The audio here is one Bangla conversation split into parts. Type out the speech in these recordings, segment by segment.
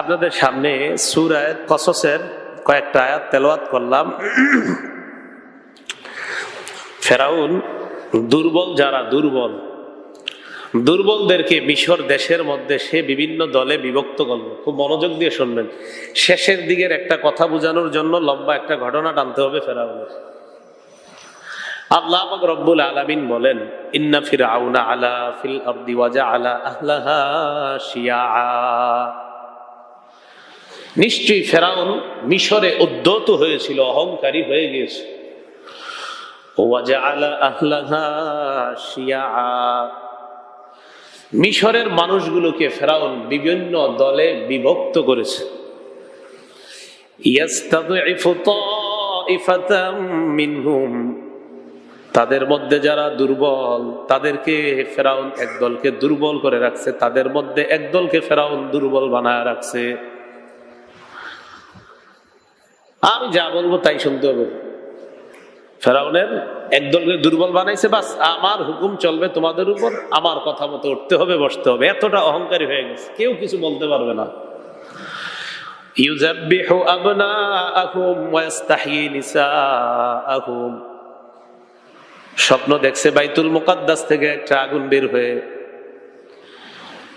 আপনাদের সামনে সুরায় কসসের কয়েকটা আয়াত তেলাওয়াত করলাম। ফেরাউন দুর্বল, যারা দুর্বল, দুর্বলদেরকে মিশর দেশের মধ্যে সে বিভিন্ন দলে বিভক্ত করল। খুব মনোযোগ দিয়ে শুনবেন। শেষের দিকের একটা কথা বোঝানোর জন্য লম্বা একটা ঘটনা টানতে হবে ফেরাউনের। আল্লাহ রব্বুল আলামিন বলেন, ইন্না ফিরআউনা আলা ফিল আরদি ওয়া জাআলা আহলাহা শিয়াআ। নিশ্চয়ই ফেরাউন মিশরে উদ্যত হয়েছিল, অহংকারী হয়ে গিয়েছে। মিশরের মানুষগুলোকে ফেরাউন বিভিন্ন দলে বিভক্ত করেছে। তাদের মধ্যে যারা দুর্বল, তাদেরকে ফেরাউন একদলকে দুর্বল করে রাখছে। তাদের মধ্যে একদলকে ফেরাউন দুর্বল বানায় রাখছে। আমি যা বলব তাই শুনতে হবে। ফেরাউনের একদলকে দুর্বল বানাইছে, বাস আমার হুকুম চলবে তোমাদের উপর, আমার কথা মতো উঠতে হবে, বসতে হবে। এতটা অহংকারী হয়ে গেছে, কেউ কিছু বলতে পারবে না। স্বপ্ন দেখছে বাইতুল মুকাদ্দাস থেকে একটা আগুন বের হয়ে।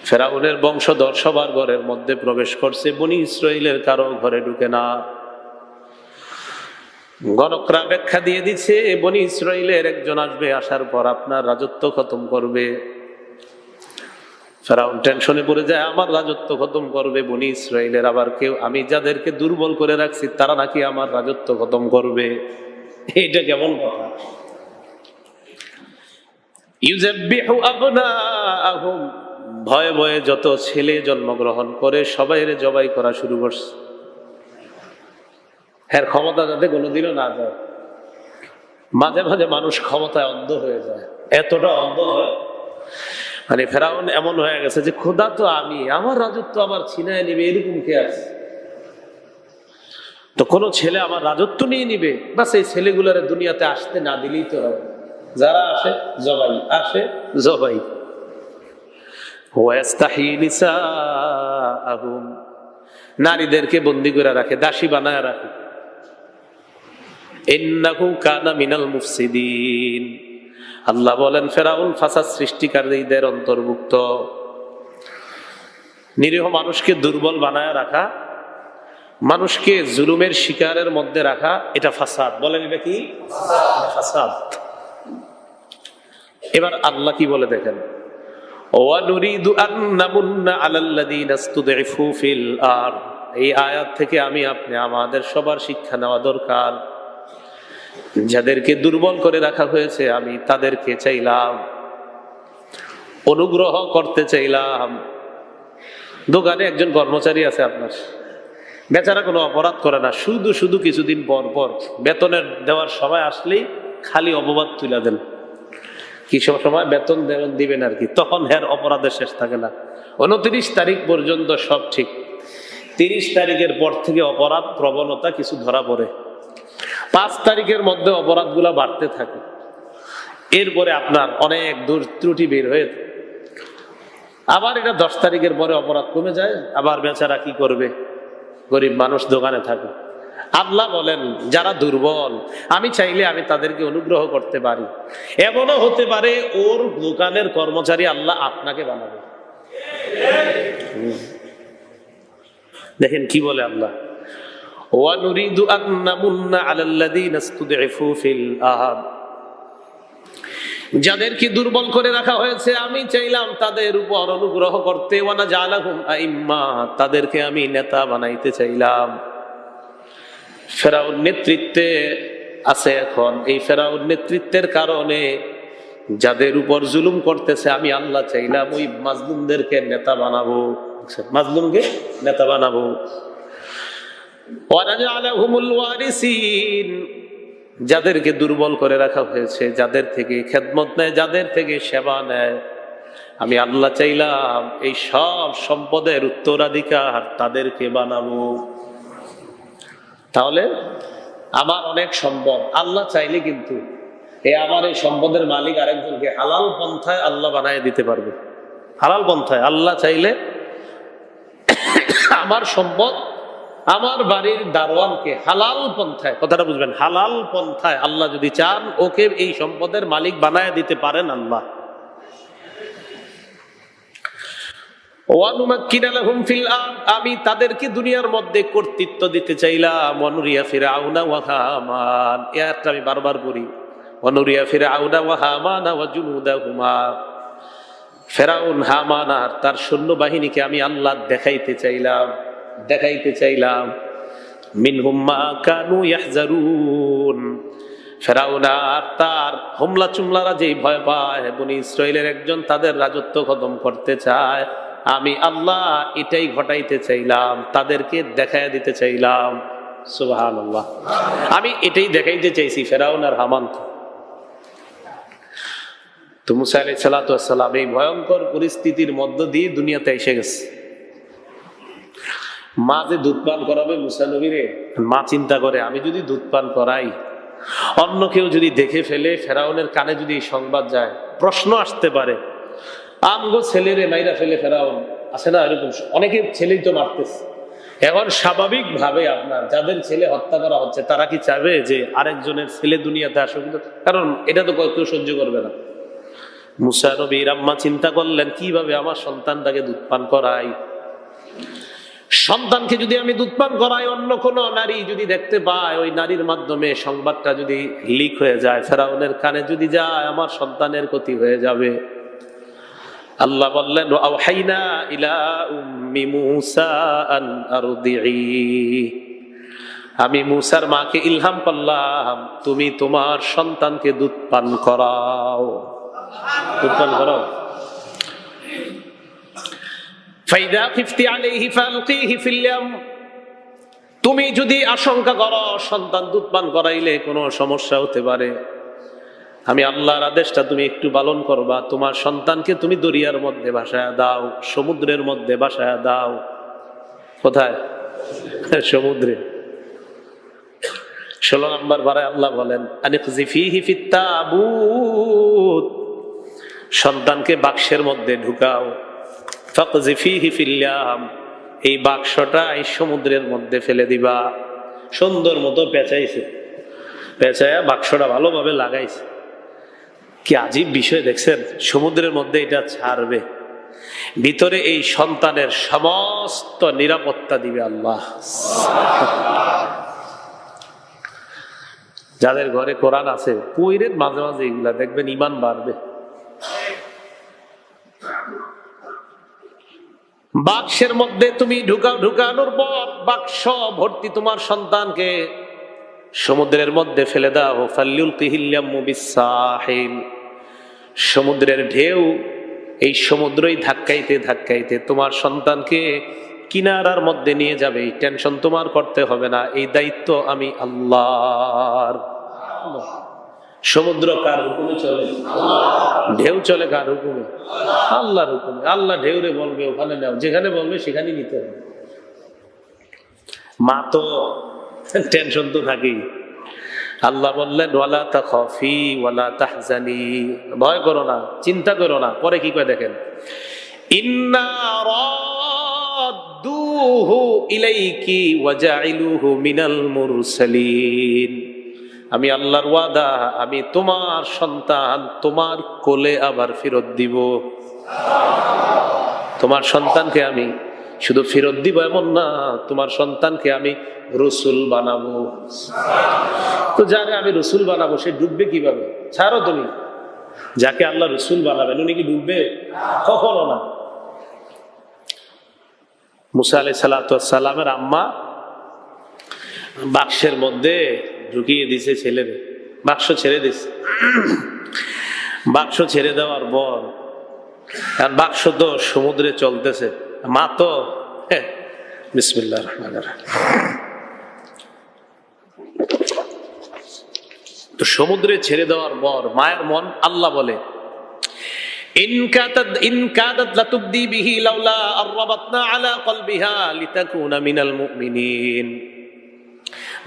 ফেরাউনের বংশধর সবার ঘরের মধ্যে প্রবেশ করছে, বনি ইসরায়েলের কারও ঘরে ঢুকে না। গণকরা ব্যাখ্যা দিয়ে দিচ্ছে বনি ইসরায়েলের একজন আসবে, আসার পর আপনার রাজত্ব খতম করবে। ফেরাউন টেনশনে পড়ে যায়, আমার রাজত্ব খতম করবে বনি ইসরায়েলের আবার কেউ, আমি যাদেরকে দুর্বল করে রাখছি, তারা নাকি আমার রাজত্ব খতম করবে। এইটা কেমন কথা? ভয়ে ভয়ে যত ছেলে জন্মগ্রহণ করে, সবাইরে জবাই করা শুরু করছে। হ্যাঁ ক্ষমতা যাতে কোনোদিনও না যায়। মাঝে মাঝে মানুষ ক্ষমতায় অন্ধ হয়ে যায়। এতটা অন্ধ হয়। মানে ফেরাউন এমন হয়ে গেছে যে, খোদা তো আমি, আমার রাজত্ব আবার ছিনায় নিবে, এরকম কে আছে? তো কোনো ছেলে আমার রাজত্ব নিয়ে নিবে বাস সেই ছেলেগুলার দুনিয়াতে আসতে না দিলেই তো হবে। যারা আসে, জবাই। আসে, জবাই। নারীদেরকে বন্দি করে রাখে, দাসী বানায় রাখে। কানা আল্লাহ বলেন, ফেরাউন ফাসাদ সৃষ্টিকারীদের অন্তর্ভুক্ত। নিরীহ মানুষকে দুর্বল বানায় রাখা, মানুষকে জুলুমের শিকারের মধ্যে রাখা, এটা ফাসাদ। বলেন এটা কি? ফাসাদ। এবার আল্লাহ কি বলে দেখেন? এই আয়াত থেকে আমি আপনি আমাদের সবার শিক্ষা নেওয়া দরকার। যাদেরকে দুর্বল করে রাখা হয়েছে, আমি তাদেরকে চাইলাম। অনুগ্রহ করতে চাইলাম। দোকানে একজন কর্মচারী আছে আপনার। বেচারা কোনো অপরাধ করে না, শুধু শুধু কিছুদিন পর পর বেতনের দেওয়ার সময় আসলেই খালি অপবাদ তুলে দেন। কি সব সময় বেতন দেবেন দিবেন আর কি? তখন হ্যার অপরাধের শেষ থাকে না। উনত্রিশ তারিখ পর্যন্ত সব ঠিক। তিরিশ তারিখের পর থেকে অপরাধ, প্রবণতা কিছু ধরা পড়ে। পাঁচ তারিখের মধ্যে অপরাধগুলো বাড়তে থাকে। এরপরে আপনার অনেক দূর ত্রুটি বের হয়ে আবার এটা দশ তারিখের পরে অপরাধ কমে যায়। আবার বেচারা কি করবে? গরিব মানুষ দোকানে থাকে আল্লাহ বলেন, যারা দুর্বল, আমি চাইলে আমি তাদেরকে অনুগ্রহ করতে পারি। এমনও হতে পারে ওর দোকানের কর্মচারী আল্লাহ আপনাকে বানাবে। দেখেন কি বলে আল্লাহ? وَنُرِيدُ أَن نَّمُنَّ عَلَى الَّذِينَ اسْتُضْعِفُوا فِي الْأَرْضِ যাদেরকে দুর্বল করে রাখা হয়েছে আমি চাইলাম তাদের উপর অনুগ্রহ করতে ওয়ানা জালাহুম আইম্মা তাদেরকে আমি নেতা বানাইতে চাইলাম ফেরাউন নেতৃত্বে আছে এখন এই ফেরাউন নেতৃত্বের কারণে যাদের উপর জুলুম করতেছে আমি আল্লাহ চাইলাম ওই মাজলুমদেরকে নেতা বানাবো মাজলুমকে নেতা বানাবো ওয়ানাজআলাহুমুল ওয়ারিসিন যাদেরকে দুর্বল করে রাখা হয়েছে, যাদের থেকে খেদমত নেয়, যাদের থেকে সেবা নেয়। আমি আল্লাহ চাইলাম এই সব সম্পদের উত্তরাধিকার তাদেরকে বানাবো। তাহলে আমার অনেক সম্পদ, আল্লাহ চাইলে কিন্তু এ আমার এই সম্পদের মালিক আরেকজনকে হালাল পন্থায় আল্লাহ বানায় দিতে পারবে। হালাল পন্থায় আল্লাহ চাইলে আমার সম্পদ আমার বাড়ির দারোয়ানকে হালাল পন্থায়, কথাটা বুঝবেন, হালাল পন্থায় আল্লাহ যদি চান, ওকে এই সম্পদের মালিক বানায় দিতে পারেন আল্লাহ। আমি তাদেরকে দুনিয়ার মধ্যে কর্তৃত্ব দিতে চাইলাম। অনুরিয়া ফিরাউনা ওয়া হামান এ আয়াতটা আমি বারবার পড়ি। অনুরিয়া ফিরাউনা ওয়া হামানা ওয়া জুনুদাহুমা, ফেরাউন, হামান আর তার সৈন্যবাহিনীকে আমি আল্লাহ দেখাইতে চাইলাম। দেখাইতে চাইলাম। মিনহুম মা কানু তার হোমলা চুমলারা যেই ভয় পায় একজন তাদের রাজত্ব করতে চায়। আমি আল্লাহ এটাই ঘটাইতে চাইলাম, তাদেরকে দেখাইয়া দিতে চাইলাম। আল্লাহ আমি এটাই দেখাইতে চাইছি, ফেরাউন আর হামান্ত তো। মুসা সালাতাম এই ভয়ঙ্কর পরিস্থিতির মধ্য দিয়ে দুনিয়াতে এসে গেছে। মা যে দুধ পান করাবে মুসা নবীরে। মা চিন্তা করে, আমি যদি দুধ পান করাই, অন্য কেউ যদি দেখে ফেলে, ফেরাউনের কানে যদি এই সংবাদ যায়, প্রশ্ন আসতে পারে, আমগো ছেলেরে মাইরা ফেলে ফেরাউন, আছে না এরকম? অনেকে ছেলেই তো মারতেছে। এখন স্বাভাবিক ভাবে আপনার যাদের ছেলে হত্যা করা হচ্ছে, তারা কি চাবে যে আরেকজনের ছেলে দুনিয়াতে আসুক? কারণ এটা তো কেউ সহ্য করবে না। মুসা নবীর আম্মা চিন্তা করলেন, কীভাবে আমার সন্তানটাকে দুধ পান করাই? সন্তানকে যদি আমি দুধ পান করাই, অন্য কোনো নারী যদি দেখতে পায়, ওই নারীর মাধ্যমে সংবাদটা যদি লিক হয়ে যায়, ফেরাউনের কানে যদি যায়, আমার সন্তানের ক্ষতি হয়ে যাবে। আল্লাহ বললেন আওহাইনা ইলা উম্মি মুসা আন আমি মুসার মাকে ইলহাম করলাম, তুমি তোমার সন্তানকে দুধ পান করাও। দুধ পান করাও? ফাইদা তুমি যদি আশঙ্কা করো, সন্তান দুধ পান করাইলে কোনো সমস্যা হতে পারে। আমি আল্লাহর আদেশটা তুমি একটু পালন করবা। তোমার সন্তানকে তুমি দরিয়ার মধ্যে ভাসায় দাও, সমুদ্রের মধ্যে ভাসায় দাও। কোথায়? সমুদ্রে। ষোলো নম্বর বারায় আল্লাহ বলেন সন্তানকে বাক্সের মধ্যে ঢুকাও। ফিল্লাম, এই বাক্সটা এই সমুদ্রের মধ্যে ফেলে দিবা। সুন্দর মতো পেঁচাইছে। পেঁচায়া বাক্সটা ভালোভাবে লাগাইছে। কি আজীব বিষয় দেখছেন? সমুদ্রের মধ্যে এটা ছাড়বে। ভিতরে এই সন্তানের সমস্ত নিরাপত্তা দিবে আল্লাহ। যাদের ঘরে কোরআন আছে পইরের মাঝে মাঝে এগুলা দেখবেন ইমান বাড়বে। বাক্সের মধ্যে তুমি ঢুকা, ঢুকানোর পর বাক্স ভর্তি তোমার সন্তানকে সমুদ্রের মধ্যে ফেলে দাও। ফাল্লুল কিহিল্লাম সমুদ্রের ঢেউ এই সমুদ্রই ধাক্কাইতে ধাক্কাইতে তোমার সন্তানকে কিনারার মধ্যে নিয়ে যাবে। এই টেনশন তোমার করতে হবে না। এই দায়িত্ব আমি আল্লাহর। সমুদ্র কার হুকুমে চলে? ঢেউ চলে কার হুকুমে? আল্লাহর হুকুমে। আল্লাহ ঢেউরে বলবে, ওখানে নাও। যেখানে বলবে, সেখানেই নিতে হবে। মা তো টেনশন তো থাকেই। আল্লাহ বললেন, ওয়ালা তা খফি ওয়ালা তাহজানি। ভয় করো না, চিন্তা করো না। পরে কি করে দেখেন? ইন্না ইলাইকি ওয়াজাইলুহু মিনাল মুরসালিন। আমি আল্লাহর ওয়াদা, আমি তোমার সন্তান, তোমার কোলে আবার ফেরত দিব। তোমার সন্তানকে আমি শুধু ফেরত দিব এমন না, তোমার সন্তানকে আমি রসুল বানাবো। তো যারে আমি রসুল বানাবো, সে ডুববে কীভাবে? ছাড়ো তুমি। যাকে আল্লাহ রসুল বানাবেন, উনি কি ডুববে? কখনো না। মুসা আলাই সালাতামের আম্মা বাক্সের মধ্যে ঢুকিয়ে দিছে ছেলেরে বাক্স ছেড়ে দিছে। বাক্স ছেড়ে দেওয়ার পর আর বাক্স তো সমুদ্রে চলতেছে। মা তো বিসমিল্লাহ রহমান তো সমুদ্রে ছেড়ে দেওয়ার পর মায়ের মন আল্লাহ বলে, ইন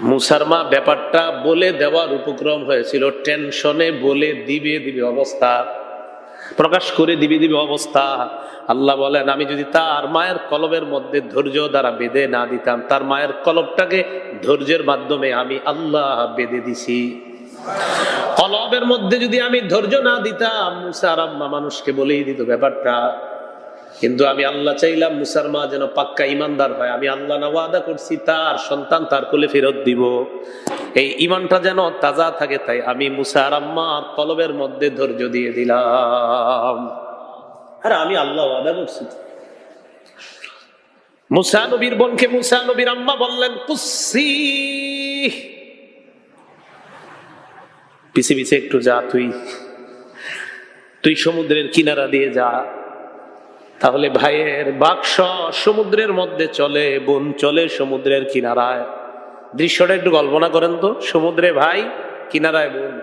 কাতাদ ইন কাদাত লাতুবদি বিহি লাউলা আরবাতনা আলা কলবিহা লিতাকুনা মিনাল মুমিনিন মুসার মা ব্যাপারটা বলে দেওয়ার উপক্রম হয়েছিল। টেনশনে বলে দিবে দিবে অবস্থা। প্রকাশ করে দিবে দিবে অবস্থা। আল্লাহ বলেন, আমি যদি তার মায়ের কলবের মধ্যে ধৈর্য দ্বারা বেঁধে না দিতাম, তার মায়ের কলবটাকে ধৈর্যের মাধ্যমে আমি আল্লাহ বেঁধে দিছি। কলবের মধ্যে যদি আমি ধৈর্য না দিতাম, মুসার আম্মা মানুষকে বলেই দিত ব্যাপারটা। কিন্তু আমি আল্লাহ চাইলাম মুসার মা যেন পাক্কা ইমানদার হয়। আমি আল্লাহ না ওয়াদা করছি, তার সন্তান তার কোলে ফেরত দিব। এই ইমানটা যেন তাজা থাকে, তাই আমি মুসার আম্মার কলবের মধ্যে ধৈর্য দিয়ে দিলাম। আর আমি আল্লাহ ওয়াদা করছি। মুসা নবীর বোনকে মুসা নবীর আম্মা বললেন, কুসি। পিছে পিছে একটু যা, তুই। তুই সমুদ্রের কিনারা দিয়ে যা। তাহলে ভাইয়ের বাক্স সমুদ্রের মধ্যে চলে, বোন চলে সমুদ্রের কিনারায়। দৃশ্যটা একটু কল্পনা করেন তো, সমুদ্রে ভাই, কিনারায় বোন।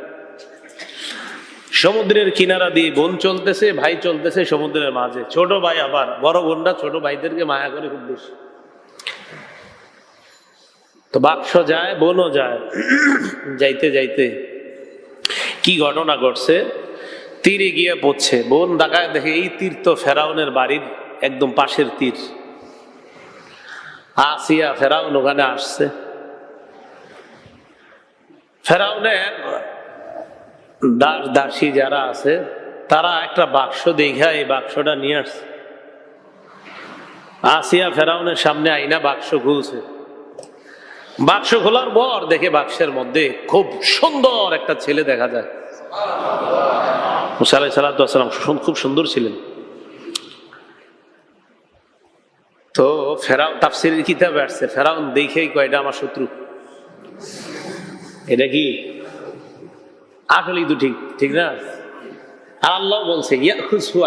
সমুদ্রের কিনারা দিয়ে বোন চলতেছে, ভাই চলতেছে সমুদ্রের মাঝে। ছোট ভাই আবার, বড় বোনরা ছোট ভাইদেরকে মায়া করে খুব বেশি। তো বাক্স যায়, বোনও যায়। যাইতে যাইতে কি ঘটনা ঘটছে? তীরে গিয়ে পড়ছে বোন ডাকায় দেখে এই তীর তো ফেরাউনের বাড়ির একদম পাশের তীর। আসিয়া ফেরাউন ওখানে আসছে। ফেরাউনের দাস, দাসী যারা আছে, তারা একটা বাক্স দেখা এই বাক্সটা নিয়ে আসছে। আসিয়া ফেরাউনের সামনে আইনা বাক্স খুলছে। বাক্স খোলার পর দেখে বাক্সের মধ্যে খুব সুন্দর একটা ছেলে দেখা যায়। মুসা আলাই খুব সুন্দর ছিলেন। তো ফেরাও তাফসিরের কিতাবে আসছে, ফেরাউন দেখেই কয়টা আমার শত্রু? এটা কি? আসলেই তো ঠিক ঠিক না? আর আল্লাহ বলছে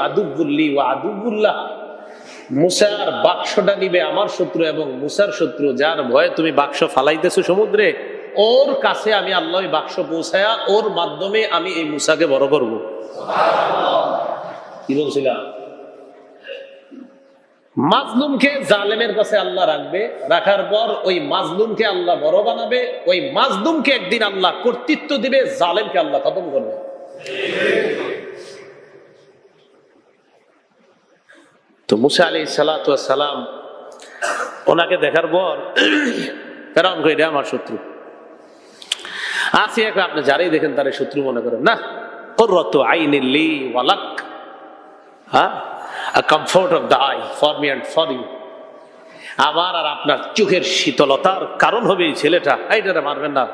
আদুবুল্লি ওয়া আদুবুল্লাহ মুসার বাক্সটা নিবে আমার শত্রু এবং মুসার শত্রু, যার ভয়ে তুমি বাক্স ফালাইতেছো সমুদ্রে, ওর কাছে আমি আল্লাহ বাক্স পৌঁছায়া ওর মাধ্যমে আমি এই মুসাকে বড় করব। মাজলুমকে জালেমের কাছে আল্লাহ রাখবে, রাখার পর ওই মাজলুমকে আল্লাহ বড় বানাবে, ওই মাজলুমকে একদিন আল্লাহ কর্তৃত্ব দিবে, জালেমকে আল্লাহ খতম করবে। তো মুসা আলী সালাম, ওনাকে দেখার পর ফেরাউন কইরা আমার শত্রু আসি এখন আপনি যারাই দেখেন তারা শত্রু মনে করেন। না করত আইনিল্লি ওয়ালাক হ্যাঁ? Comfort of the eye for me for you আমার আর আপনার চোখের শীতলতার কারণ হবে এই ছেলেটা। এইটা মারবেন না।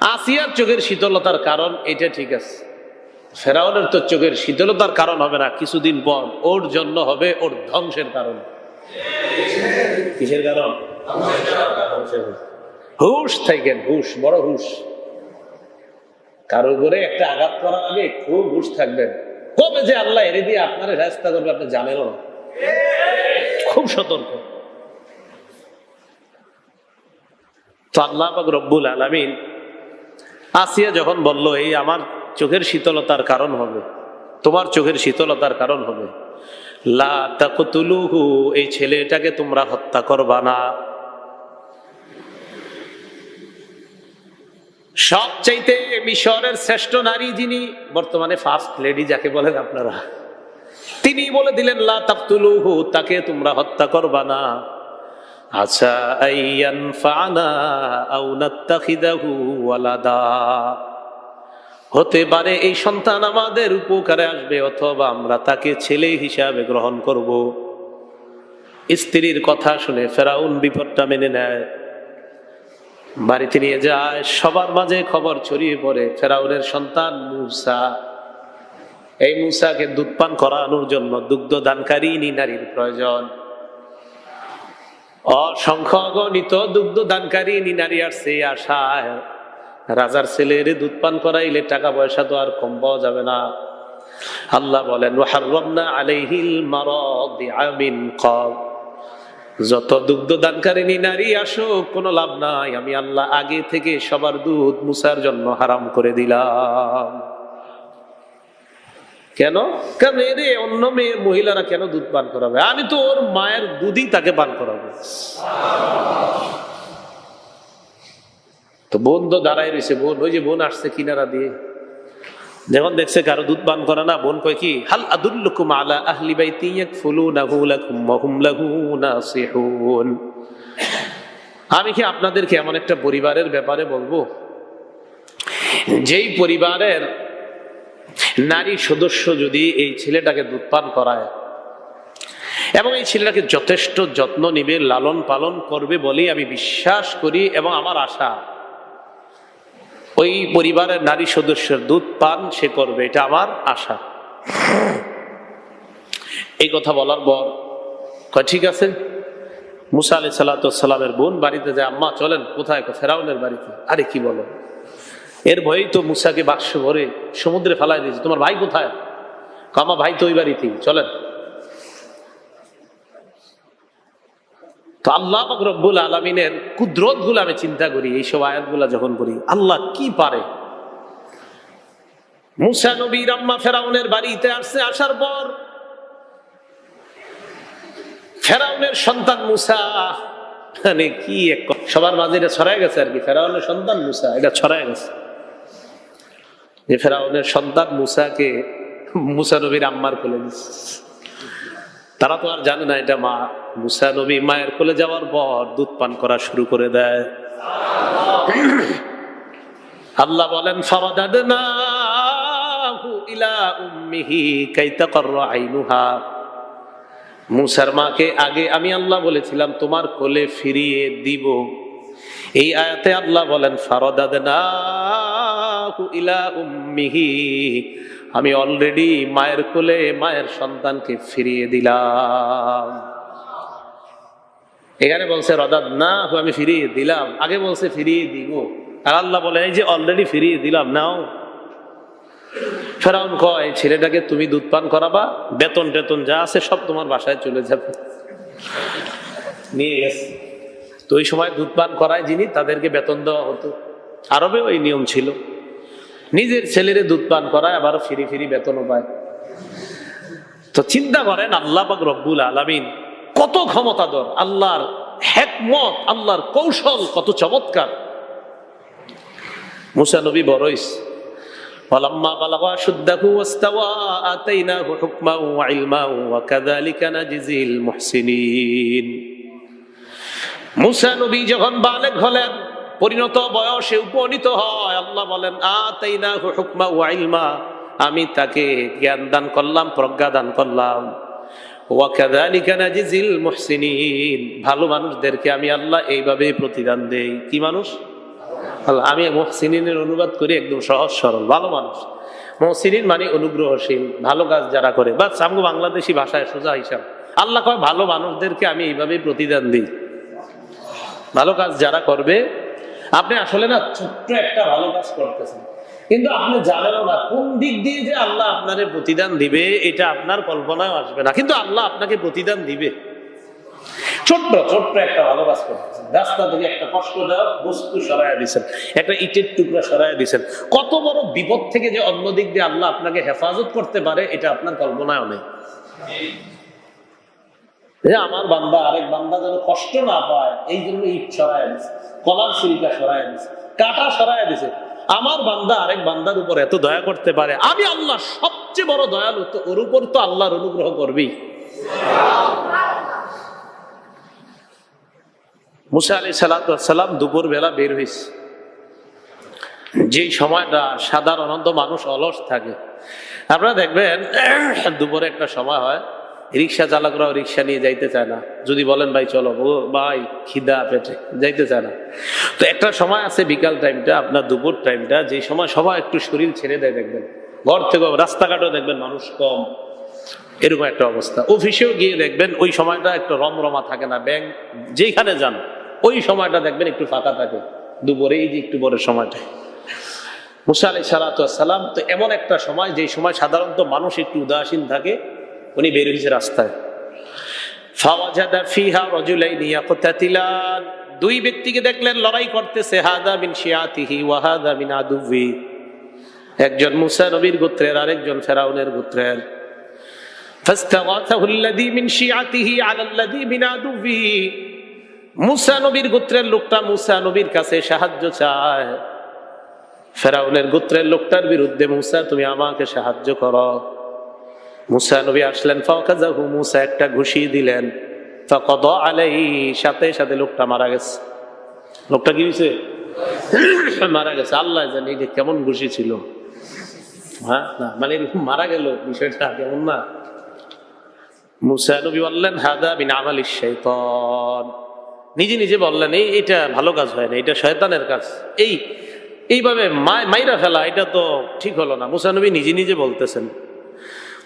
আসিয়ার চোখের শীতলতার কারণ এটা ঠিক আছে। ফেরাউনের তো চোখের শীতলতার কারণ হবে না, কিছুদিন পর। ওর জন্য হবে ওর ধ্বংসের কারণ। কিসের কারণ? হুশ থাকেন, হুশ, বড় হুশ। কারও করে একটা আঘাত করার আগে খুব হুশ থাকবেন। কবে যে আল্লাহ এনে দিয়ে আপনার রাস্তা করবে আপনি জানেন না। খুব সতর্ক। তো আল্লাহ রব্বুল আলমিন আসিয়া যখন বলল, এই আমার চোখের শীতলতার কারণ হবে, তোমার চোখের শীতলতার কারণ হবে। লা এই ছেলেটাকে তোমরা হত্যা করবা না। সবচাইতে মিশরের শ্রেষ্ঠ নারী যিনি, বর্তমানে ফার্স্ট লেডি যাকে বলেন আপনারা তিনি বলে দিলেন, লা তাকে তোমরা হত্যা করবা না। আচ্ছা আইয়ান ফানা আও নাত্তাখিদাহু ওয়ালাদা। হতে পারে এই সন্তান আমাদের উপকারে আসবে, অথবা আমরা তাকে ছেলে হিসাবে গ্রহণ করব। স্ত্রীর কথা শুনে ফেরাউন বিপদটা মেনে নেয়। বাড়িতে নিয়ে যায়, সবার মাঝে খবর ছড়িয়ে পড়ে, ফেরাউনের সন্তান মুসা। এই মুসাকে দুধ পান করানোর জন্য দুগ্ধ দানকারী নারীর প্রয়োজন। অসংখ্য অগণিত দুগ্ধ দানকারী নারী আসছে আশায়। রাজার ছেলের দুধ পান করাইলে টাকা পয়সা তো আর কম পাওয়া যাবে না। আল্লাহ বলেন আলাইহিল মারাদি আমিন কব যত দুগ্ধ দানকারিনী নারী আসো, কোনো লাভ নাই। আমি আল্লাহ আগে থেকে সবার দুধ মুসার জন্য হারাম করে দিলাম। কেন? কেন এরে অন্য মেয়ে মহিলারা কেন দুধ পান করাবে? আমি তো ওর মায়ের দুধই তাকে পান করাবো। তো বোন তো দাঁড়াই রয়েছে। বোন, ওই যে বোন আসছে কিনারা দিয়ে। যখন দেখছে কারও দুধ পান করে না, বোন কয় কি, হাল আদুল্লুকুম আলা আহলি বাইতি ইয়াকফুলুনাহু লাকুম ওয়া হুম লাহু নাসিহুন। আমি কি আপনাদেরকে এমন একটা পরিবারের ব্যাপারে বলব? যেই পরিবারের নারী সদস্য যদি এই ছেলেটাকে দুধ পান করায় এবং এই ছেলেটাকে যথেষ্ট যত্ন নিবে, লালন পালন করবে বলেই আমি বিশ্বাস করি এবং আমার আশা ওই পরিবারের নারী সদস্যের দুধ পান, সে করবে, এটা আমার আশা। এই কথা বলার পর ঠিক আছে। মুসা আলি সাল্লাতামের বোন বাড়িতে যায়, আম্মা, চলেন, কোথায়? ফেরাউনের বাড়িতে। আরে, কি বলো? এর ভয়েই তো মুসাকে বাক্স ভরে সমুদ্রে ফেলাই দিয়েছে, তোমার ভাই কোথায়? কামা ভাই তো ওই বাড়িতেই, চলেন। তো আল্লাহ রব্বুল আলমিনের কুদরতগুলো আমি চিন্তা করি, এইসব আয়াতগুলা যখন করি আল্লাহ কি পারে? মুসা নবীর আম্মা ফেরাউনের বাড়িতে আসছে, আসার পর ফেরাউনের সন্তান মুসা। মানে কি এক সবার মাঝে এটা ছড়াই গেছে আর কি, ফেরাউনের সন্তান মুসা, এটা ছড়াই গেছে। যে ফেরাউনের সন্তান মুসাকে মুসা নবীর আম্মার কোলে দিচ্ছে। তারা তো আর জানে না, এটা মা মুসা নবী মায়ের কোলে যাওয়ার পর দুধ পান করা শুরু করে দেয়। আল্লাহ বলেন, ফারাদাদনাহু ইলা উম্মিহি কাইতা কররা আইনুহা। মুসার মাকে আগে আমি আল্লাহ বলেছিলাম, তোমার কোলে ফিরিয়ে দিব। এই আয়াতে আল্লাহ বলেন, ফারাদাদনাহু ইলা উম্মিহি আমি অলরেডি মায়ের কোলে মায়ের সন্তানকে ফিরিয়ে দিলাম। এখানে বলছে, রদাদ না আমি ফিরিয়ে দিলাম। আগে বলছে, ফিরিয়ে দিব। আর আল্লাহ বলে, এই যে অলরেডি ফিরিয়ে দিলাম, নাও। ফেরাউন কয়, ছেলেটাকে তুমি দুধ পান করাবা, বেতন টেতন যা আছে সব তোমার বাসায় চলে যাবে। নিয়ে গেছে। তো ওই সময় দুধ পান করায় যিনি, তাদেরকে বেতন দেওয়া হতো। আরবে ওই নিয়ম ছিল। নিজের ছেলেরে দুধ পান করায় আবার ফিরি ফিরি বেতনও পায় তো চিন্তা করেন আল্লাহ পাক রব্বুল আলমিন কত ক্ষমতাধর আল্লাহর হ্যাকমত আল্লাহর কৌশল কত চমৎকার মুসা নবী বড়ইস ولما بلغ أشده واستوى آتيناه حكما وعلما وكذلك نجزي المحسنين মুসা নবী যখন বালেক হলেন পরিণত বয়সে উপনীত হয়। আল্লাহ বলেন আতাইনা হুকমা ওয়া ইলমা। আমি তাকে জ্ঞান দান করলাম, প্রজ্ঞা দান করলাম। ভালো মানুষদেরকে আমি আল্লাহ এইভাবে প্রতিদান দেই। কি মানুষ? আমি মুহসিনিনের অনুবাদ করি একদম সহজ সরল, ভালো মানুষ। মুহসিনিন মানে অনুগ্রহশীল, ভালো কাজ যারা করে। বা আমগো বাংলাদেশি ভাষায় সোজা হিসাব। আল্লাহ কয়, ভালো মানুষদেরকে আমি এইভাবে প্রতিদান দিই। ভালো কাজ যারা করবে আপনি আসলে না ছোট্ট একটা ভালো কাজ করতেছেন। কিন্তু আপনি জানেনও না কোন দিক দিয়ে যে আল্লাহ আপনারে প্রতিদান দিবে, এটা আপনার কল্পনায় আসবে না। কিন্তু আল্লাহ আপনাকে প্রতিদান দিবে। ছোট্ট ছোট্ট একটা ভালো কাজ করতেছেন। রাস্তা থেকে একটা কষ্ট দেওয়া বস্তু সরাইয়া দিচ্ছেন একটা ইটের টুকরা সরাইয়া দিচ্ছেন কত বড় বিপদ থেকে যে অন্য দিক দিয়ে আল্লাহ আপনাকে হেফাজত করতে পারে, এটা আপনার কল্পনায় নেই। আমার বান্দা, আরেক বান্দা যেন কষ্ট না পায়, এই জন্য ইট সরাই দিছে, কলার সিরিকা সরাই দিছে, কাটা সরাই দিছে। আমার বান্দা আরেক বান্দার উপর এত দয়া করতে পারে, আমি আল্লাহ সবচেয়ে বড় দয়ালু, তো ওর উপর তো আল্লাহর অনুগ্রহ করবেই। মুসা আলী সালাম দুপুর বেলা বের হয়েছে যেই সময়টা সাধারণত মানুষ অলস থাকে। আপনারা দেখবেন, দুপুরে একটা সময় হয় রিক্সা চালকরাও রিক্সা নিয়ে যাইতে চায় না। যদি বলেন, ভাই, চলো। ও, ভাই, খিদা পেটে। যাইতে চায় না। তো একটা সময় আছে বিকাল টাইমটা আপনার দুপুর টাইমটা যে সময় সবাই একটু শরীর ছেড়ে দেয় দেখবেন। ঘর থেকে রাস্তাঘাটেও দেখবেন মানুষ কম। এরকম একটা অবস্থা। অফিসেও গিয়ে দেখবেন, ওই সময়টা একটু রমরমা থাকে না। ব্যাংক যেখানে যান, ওই সময়টা দেখবেন একটু ফাঁকা থাকে। দুপুরে এই যে একটু পরের সময়টা। মুসা আলাই সালাতাম তো এমন একটা সময়, যে সময় সাধারণত মানুষ একটু উদাসীন থাকে। উনি বের হয়েছে রাস্তায়। ফাওয়াজাদা ফিহা রাজুলাইনি ইয়াকতাতিলান। দুই ব্যক্তিকে দেখলেন, লড়াই করতেছে। হাদা মিন শিয়াতিহি ওয়া হাদা মিন আদুবি একজন মুসা নবীর গোত্রের, আরেকজন ফেরাউনের গোত্রের। মিন শিয়াতিহি আলা আল্লাযী আদুবি মুসা নবীর গোত্রের লোকটা মুসা নবীর কাছে সাহায্য চায়। ফেরাউনের গোত্রের লোকটার বিরুদ্ধে, মুসা, তুমি আমাকে সাহায্য করো। মুসা নবী আসলেন ফাওকাজাহু মুসা একটা ঘুষি দিলেন। ফাকাদ আলাই সাথে সাথে লোকটা মারা গেছে। লোকটা কি হয়েছে মারা গেছে। আল্লাহ জানি যে কেমন ঘুষি ছিল। হ্যাঁ না মানে এরকম মারা গেল বিষয়টা, কেমন না? মুসা নবী বললেন, হাদা বিন আমালিশ শৈতান নিজে নিজে বললেন, এই এটা ভালো কাজ হয় না, এটা শয়তানের কাজ। এই, এইভাবে মাইরা ফেলা, এটা তো ঠিক হলো না। মুসা নবী নিজে নিজে বলতেছেন।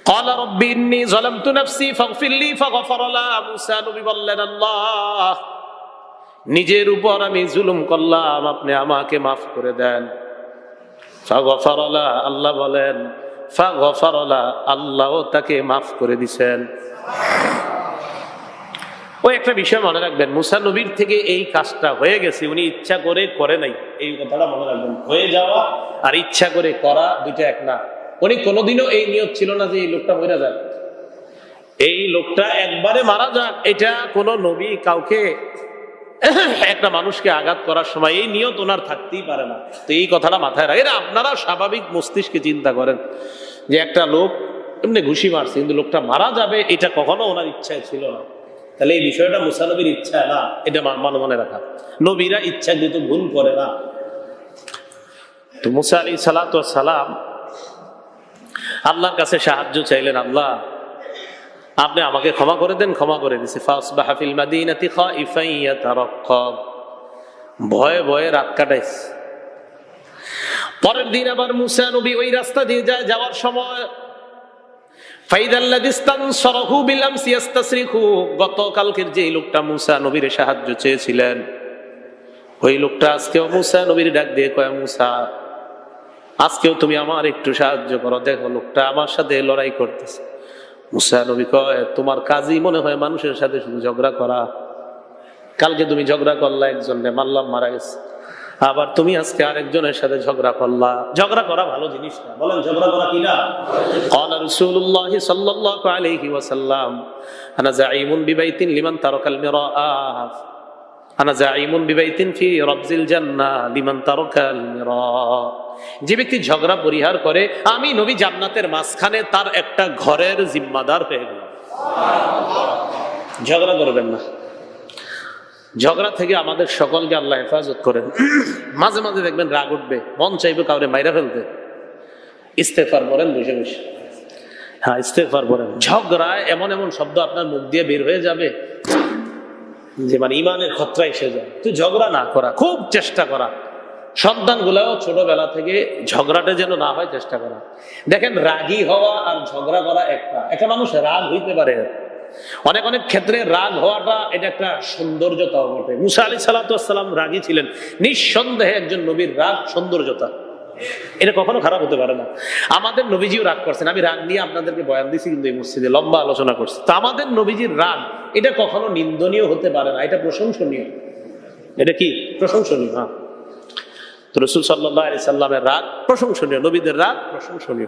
قال رب إني ظلمت نفسي فاغفر لي فغفر له মুসা নবী বললেন আল্লাহ নিজের উপর আমি জুলুম করলাম আপনি আমাকে মাফ করে দেন ফাগফার লা, আল্লাহ বলেন ফাগফার লা, আল্লাহও তাকে মাফ করে দিছেন ওই একটা বিষয় মনে রাখবেন মুসা নবীর থেকে এই কাজটা হয়ে গেছে উনি ইচ্ছা করে করে নাই এই কথাটা মনে রাখবেন হয়ে যাওয়া আর ইচ্ছা করে করা দুইটা এক না উনি কোনোদিনও এই নিয়ত ছিল না যে এই লোকটা মরে যাক। এই লোকটা একবারে মারা যাক, এটা কোনো নবী কাউকে, একটা মানুষকে আঘাত করার সময় এই নিয়ত ওনার থাকতেই পারে না। তো এই কথাটা মাথায় এটা আপনারা স্বাভাবিক মস্তিষ্কে চিন্তা করেন যে একটা লোক এমনি ঘুষি মারছে, কিন্তু লোকটা মারা যাবে, এটা কখনো ওনার ইচ্ছায় ছিল না। তাহলে এই বিষয়টা মুসানবীর ইচ্ছা না, এটা মনে মনে রাখা। নবীরা ইচ্ছা কিন্তু ভুল করে না। তো মুসা আলী সালাম আল্লাহর কাছে সাহায্য চাইলেন, আল্লাহ, আপনি আমাকে ক্ষমা করে দেন, ক্ষমা করে দিছে। ভয়ে ভয়ে রাত কাটাইছে। পরের দিন আবার মুসা নবী ওই রাস্তা দিয়ে যায়, যাওয়ার সময় যে লোকটা মুসা নবীর সাহায্য চেয়েছিলেন, ওই লোকটা আজকেও মুসা নবীর ডাক দিয়ে কয়, মুসা আজকেও তুমি আমার একটু সাহায্য করো দেখো লোকটা আমার সাথে লড়াই করতেছে মুসা নবী কয় তোমার কাজই মনে হয় মানুষের সাথে শুধু ঝগড়া করা কালকে তুমি ঝগড়া করলা একজনে মারলাম মারা গেছে আবার তুমি আজকে আরেকজনের সাথে ঝগড়া করলা ঝগড়া করা ভালো জিনিস না বলেন ঝগড়া করা কি না قال رسول الله صلى الله عليه وسلم انا زعيم ببيت لمن ترك المراء আনা জাইমুন বিবাইতিন ফি রবজিল জান্না লিমান তারকাল যে ব্যক্তি ঝগড়া পরিহার করে, আমি নবী জান্নাতের মাঝখানে তার একটা ঘরের জিম্মাদার হয়ে গেল ঝগড়া করবেন না। ঝগড়া থেকে আমাদের সকলকে আল্লাহ হেফাজত করেন। মাঝে মাঝে দেখবেন রাগ উঠবে, মন চাইবে কাউরে মাইরা ফেলতে। ইস্তেফার করেন বসে বসে। হ্যাঁ ইস্তেফার করেন ঝগড়া এমন এমন শব্দ আপনার মুখ দিয়ে বের হয়ে যাবে। যে মানে ইমানের খতরা এসে যায়। তুই ঝগড়া না করা, খুব চেষ্টা করা। সন্তান গুলাও ছোটবেলা থেকে ঝগড়াটা যেন না হয়, চেষ্টা করা। দেখেন, রাগী হওয়া আর ঝগড়া করা একটা। একটা মানুষ রাগ হইতে পারে। অনেক অনেক ক্ষেত্রে রাগ হওয়াটা এটা একটা সৌন্দর্যতাও বটে। মুসা আলী সালাতাম রাগী ছিলেন। নিঃসন্দেহে একজন নবীর রাগ সৌন্দর্যতা। এটা কখনো খারাপ হতে পারে না। আমাদের নবীজিও রাগ করছেন। আমি রাগ নিয়ে আপনাদেরকে বয়ান দিছি কিন্তু এই মসজিদে লম্বা আলোচনা করছি। তো আমাদের নবীজির রাগ, এটা কখনো নিন্দনীয় হতে পারে না। এটা প্রশংসনীয়। এটা কি? প্রশংসনীয় হ্যাঁ। তো রসুল সাল্লাহ আলি সাল্লামের রাগ প্রশংসনীয়, নবীদের রাগ প্রশংসনীয়।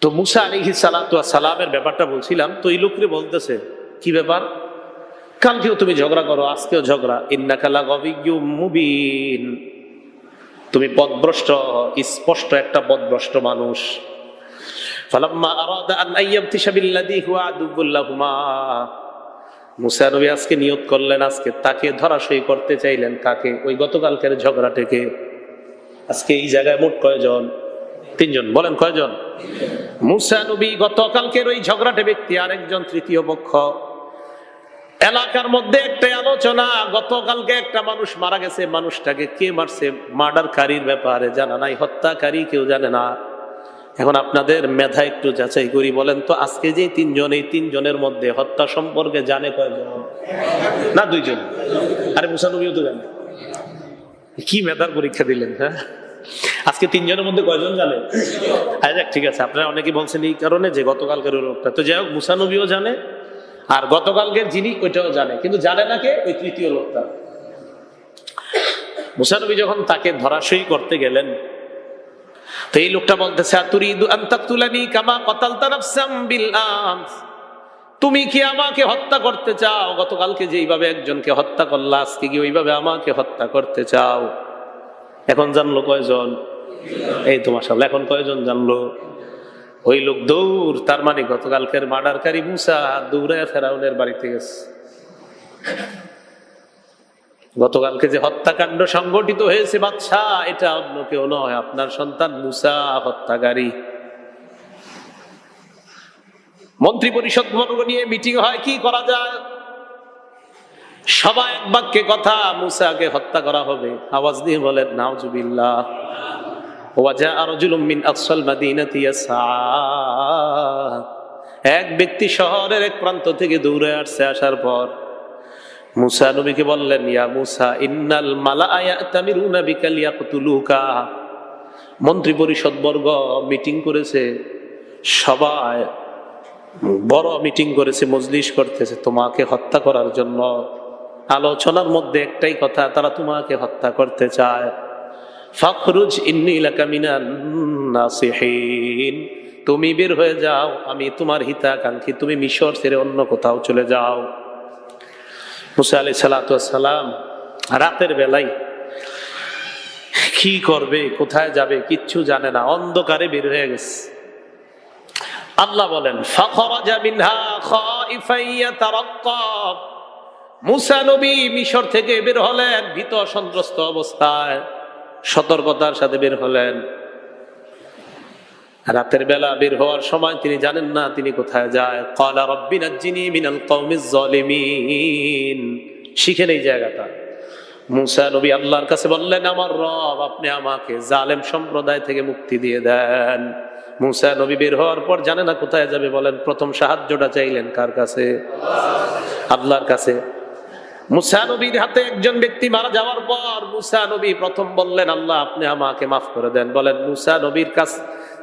তো মুসা আলিহি সালামের ব্যাপারটা বলছিলাম, তো এই লোকরে বলতেছে, কি ব্যাপার? কালকেও তুমি ঝগড়া করো, আজকেও ঝগড়া। ইন্নাকালা গবিজ্ঞ মুবিন। তুমি পদভ্রষ্ট স্পষ্ট একটা পদভ্রষ্ট মানুষ। ফালাম্মা আরাদা আন আইয়াবতিশা বিল্লাযী হুয়া আদুউল লাহুমা। মুসা নবী আজকে নিয়ত করলেন আজকে তাকে ধরাশয়ী করতে চাইলেন কাকে? ওই গতকালকের ঝগড়াটাকে আজকে এই জায়গায় মোট কয়জন? তিনজন। বলেন কয়জন? মুসা নবী গতকালকের ওই ঝগড়াটে ব্যক্তি আরেকজন তৃতীয় পক্ষ। এলাকার মধ্যে একটা আলোচনা, গতকালকে একটা মানুষ মারা গেছে, মানুষটাকে কে মারছে? মার্ডারকারীর ব্যাপারে জানা নাই, হত্যাকারী কেউ জানে না। এখন আপনাদের মেধা একটু যাচাই করি বলেন তো, আজকে যে তিনজন, এই তিনজনের মধ্যে হত্যা সম্পর্কে জানে কয়জন? না, দুইজন। আরে মুসানবীও তো জানে। কি মেধার পরীক্ষা দিলেন হ্যাঁ? আজকে তিনজনের মধ্যে কয়জন জানে? আচ্ছা ঠিক আছে, আপনারা অনেকে বলছেন এই কারণে যে গতকালকার তো যাই হোক মুসানবীও জানে আর গতকালকে যিনি, ওইটাও জানে। কিন্তু জানে না কে? ওই তৃতীয় লোকটা। মুসানবী যখন তাকে ধরাশয়ী করতে গেলেন, তো এই লোকটা বলতেছে, "আতুরিদু আন তাকতুলানি কামা কাতালতা নাফসাম বিল আমস?" তুমি কি আমাকে হত্যা করতে চাও? গতকালকে যেইভাবে একজনকে হত্যা করলা, আজকে কি ওইভাবে আমাকে হত্যা করতে চাও? এখন জানলো কয়জন? এই তো মাসাল এখন কয়জন জানলো? ওই লোক দৌড় তার মানে গতকালকের মার্ডারকারী মুসা দৌড়ে ফেরাউনের বাড়িতে গেছে। গতকালকে যে হত্যাকাণ্ড সংগঠিত হয়েছে বাচ্চা এটা অন্য কেউ নয়, আপনার সন্তান মুসা হত্যাকারী। মন্ত্রী পরিষদ নিয়ে মিটিং হয়, কি করা যায়? সবাই এক বাক্যে কথা, মুসাকে হত্যা করা হবে। আওয়াজ দিয়ে বলেন, নাউজুবিল্লাহ। ওয়াজা এক ব্যক্তি শহরের এক প্রান্ত থেকে দৌড়ে আসছে, আসার পর মুসা নবীকে বললেন, ইয়া মুসা, ইন্নাল মালাআ ইয়াতামিরুনা বিকা লিয়াকতুলুকা মন্ত্রী পরিষদ বর্গ মিটিং করেছে, সবাই বড় মিটিং করেছে, মজলিস করতেছে, তোমাকে হত্যা করার জন্য। আলোচনার মধ্যে একটাই কথা, তারা তোমাকে হত্যা করতে চায়। ফখরুজ ইন্নি তুমি বের হয়ে যাও, আমি তোমার হিতাকাঙ্ক্ষী, তুমি মিশর ছেড়ে অন্য কোথাও চলে যাও। মুসা আলাই সালাম রাতের বেলায় কি করবে, কোথায় যাবে, কিচ্ছু জানে না, অন্ধকারে বের হয়ে গেছে। আল্লাহ বলেন মুসা নবী মিশর থেকে বের হলেন, ভীত সন্ত্রস্ত অবস্থায়। সতর্কতার সাথে বের হলেন। রাতের বেলা বের হওয়ার সময় তিনি জানেন না তিনি কোথায় যায়। কলা রব্বি নাজ্জিনি মিনাল কওমিজ জালিমিন শিখেন এই জায়গাটা। মুসা নবী আল্লাহর কাছে বললেন, আমার রব, আপনি আমাকে জালেম সম্প্রদায় থেকে মুক্তি দিয়ে দেন। মুসা নবী বের হওয়ার পর জানে না কোথায় যাবে বলেন, প্রথম সাহায্যটা চাইলেন কার কাছে? আল্লাহর কাছে। মুসা নবীর হাতে একজন ব্যক্তি মারা যাওয়ার পর মুসা নবী প্রথম বললেন, আল্লাহ, আপনি আমাকে মাফ করে দেন। বলেন, মুসা নবীর কাছ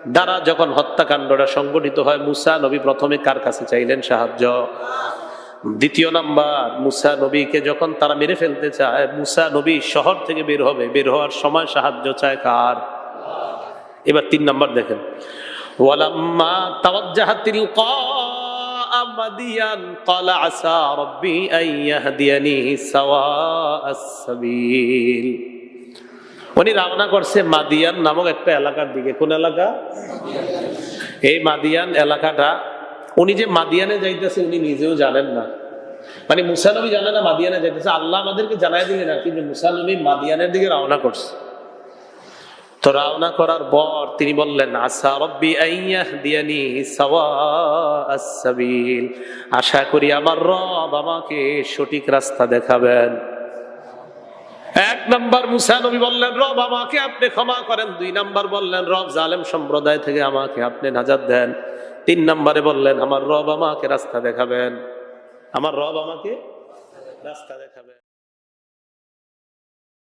দ্বারা যখন হত্যাকাণ্ডটা সংগঠিত হয়, মুসা নবী প্রথমে কার কাছে চাইলেন সাহায্য? দ্বিতীয় নাম্বার, মুসা নবীকে যখন তারা মেরে ফেলতে চায়, মুসা নবী শহর থেকে বের হবে। বের হওয়ার সময় সাহায্য চায় কার? এবার তিন নাম্বার দেখেন। ওয়ালাম্মা তাওয়াজ্জাহাতিল মাদিয়ান ক্বালা আসা রাব্বি আন ইয়াহদিয়ানি সাওয়াআস সাবিল। উনি রওনা করছে মাদিয়ান নামক একটা এলাকার দিকে। কোন এলাকা? এই মাদিয়ান এলাকাটা, উনি যে মাদিয়ানে যাইতেছে উনি নিজেও জানেন না। মানে মুসানবী জানে না মাদিয়ানে যাইতেছে। আল্লাহ আমাদেরকে জানাই দিলেন আর কি যে মুসানবী মাদিয়ানের দিকে রওনা করছে। তো রওনা করার পর তিনি বললেন আসা রব্বি দিয়ানি সাবিল। আশা করি আমার রব আমাকে সঠিক রাস্তা দেখাবেন। এক নাম্বার মুসা নবী বললেন, রব আমাকে আপনি ক্ষমা করেন। দুই নাম্বার বললেন, রব জালেম সম্প্রদায় থেকে আমাকে আপনি নাজাদ দেন। তিন নাম্বারে বললেন, আমার রব আমাকে রাস্তা দেখাবেন। আমার রব আমাকে রাস্তা দেখাবেন।